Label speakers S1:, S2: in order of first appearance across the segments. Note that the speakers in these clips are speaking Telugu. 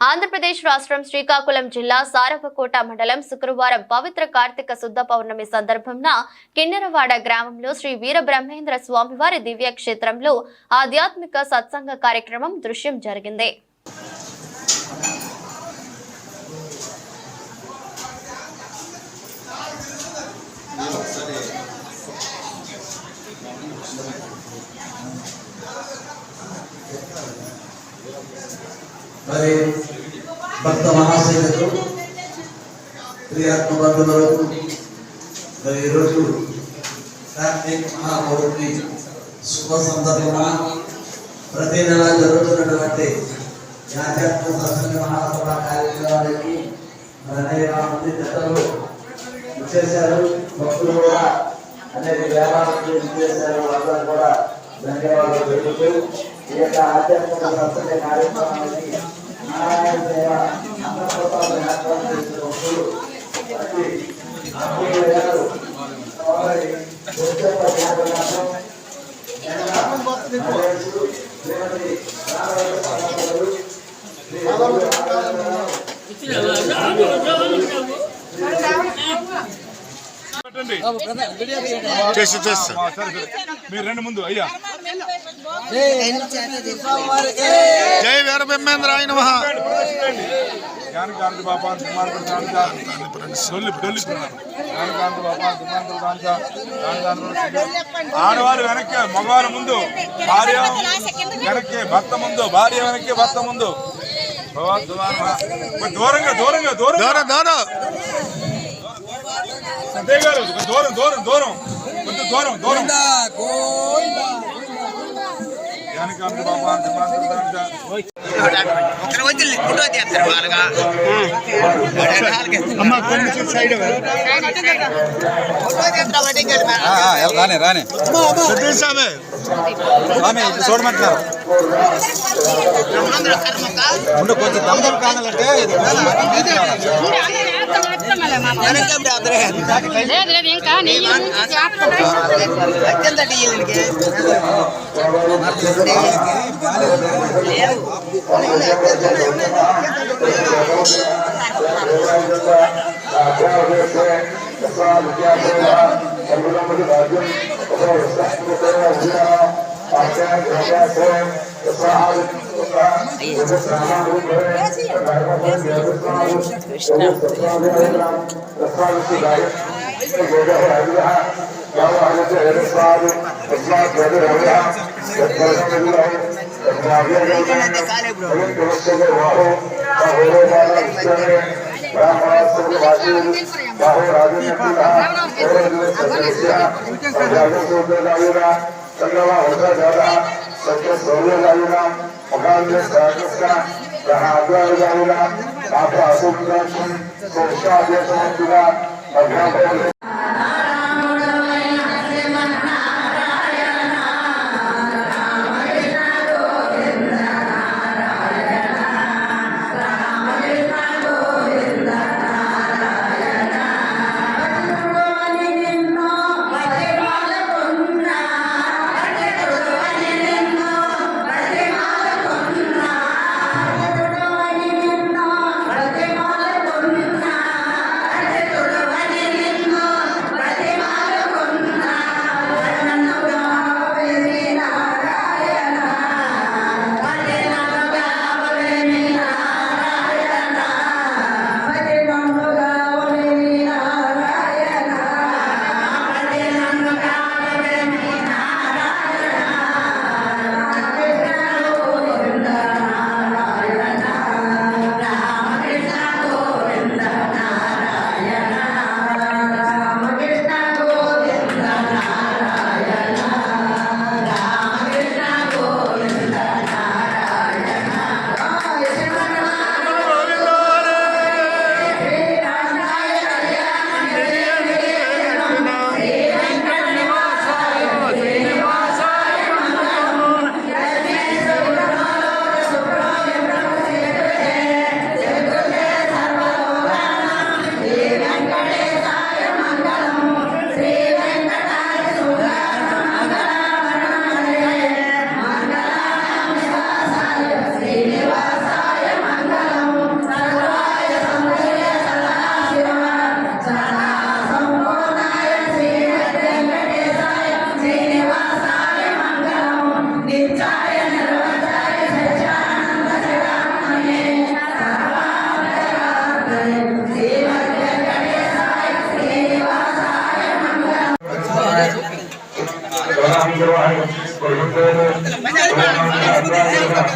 S1: ఆంధ్రప్రదేశ్ రాష్ట్రం శ్రీకాకుళం జిల్లా సారవకోట మండలం శుక్రవారం పవిత్ర కార్తీక శుద్ధ పౌర్ణమి సందర్భంగా కిన్నెరవాడ గ్రామంలో శ్రీ వీర బ్రహ్మేంద్ర స్వామివారి దివ్య క్షేత్రంలో ఆధ్యాత్మిక సత్సంగ కార్యక్రమం దృశ్యం జరిగింది.
S2: మరి ప్రియాత్మ బంధువులకు మరి ఈరోజు కార్తీక మహాపౌర్ణమి శుభ సందర్భంగా ప్రతి నెల జరుగుతున్నటువంటి ఈ ఆధ్యాత్మిక సత్సంగ మహాసభ కార్యక్రమానికి అనేక మంది జతలు ఇచ్చేశారు. భక్తులు కూడా అనేక వ్యాపారాలు ఇచ్చేశారు వాళ్ళందరూ కూడా ధన్యవాదాలు తెలుపుతూ ఈ యొక్క ఆధ్యాత్మిక సత్సంగ కార్యక్రమానికి నారాయణ సేవ అన్నప్రసాద ఏర్పాటు చేసిన
S3: చేసి చేస్తా
S4: ఆ, సరే సరే మీరు రెండు ముందు అయ్యా
S3: బ్రహ్మేంద్రాయ నమ
S4: జ్ఞానకాంతి బాబా ఆడవాళ్ళు వెనక్కి మగవాళ్ళ ముందు భార్య వెనక్కి భర్త ముందు భార్య వెనక్కి భర్త ముందు. దూరంగా దూరంగా దూరం
S3: దూరం. దూరం
S4: గారు దూరం దూరం దూరం. కొంచెం దూరం దూరం. జ్ఞానకాంతి బాబా సుమారు
S5: ఒకరి వచ్చి ఫోటో తీస్తారు వాళ్ళగా
S3: అమ్మ కొంచెం సైడ్
S5: ఫోటో తీస్తారు ఒకటి కలిపి
S6: రానే कृष्ण
S3: चंद्रमा
S6: होता जा रहा
S5: అందరూ కర్మక
S6: ముందు కొంచెం దమ్దం కానాలంటే ఇది
S5: వెనక అద్దరే
S7: లేదు లేదు ఇంకా నేను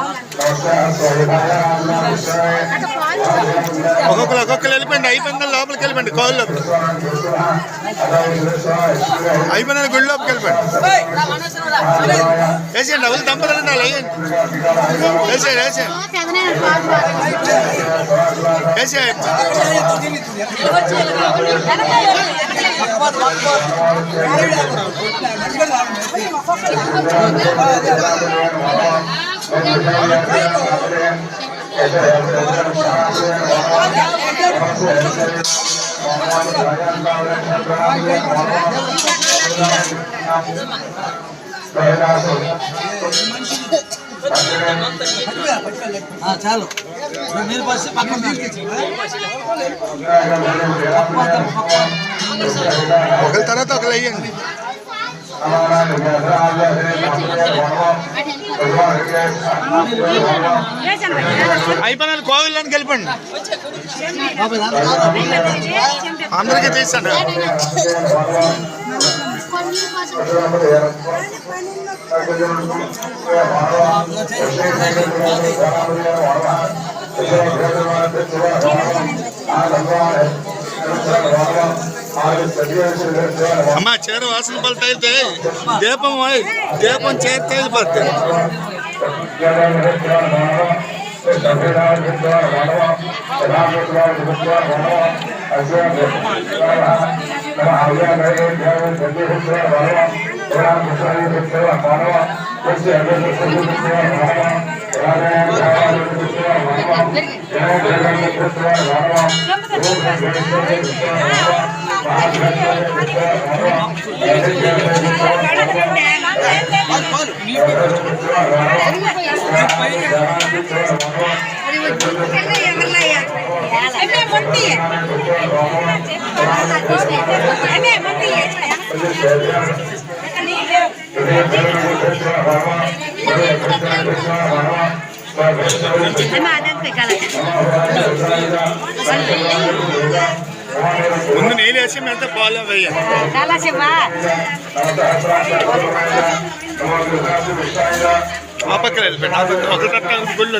S6: আমাদের ఒక్కొక్కరు ఒక్కొక్కరు వెళ్ళిపోండి. అయిపోయింది లోపలికి వెళ్ళిపోండి కోళ్ళు అయిపోయిన గుడి వెళ్ళిపోండి. వేసేయండి డబ్బులు దంపలు ఉండాలి వేయండి వేసేయండి వేసేయండి. వేసేయండి.
S5: చాలు మీరు బస్సు పక్కన తీసుకొచ్చి
S6: ఒకరి తర్వాత ఒకరు వేయండి అయిపోయిన కోవిల్లోకి వెళ్ళిపోండి. అందరికీ తీసండి అమ్మా చీర వాసన పలు తగిలితే దీపం ఓయ్, దీపం చేతి తగిలిపోతుంది Emang ada kekalahan. ముందు నీళ్ళు వేసి మిగతా పాలు వేయాలి ఆ పక్కన వెళ్ళిపోయింది ఆ పక్కన ఒక తట్ట గుళ్ళు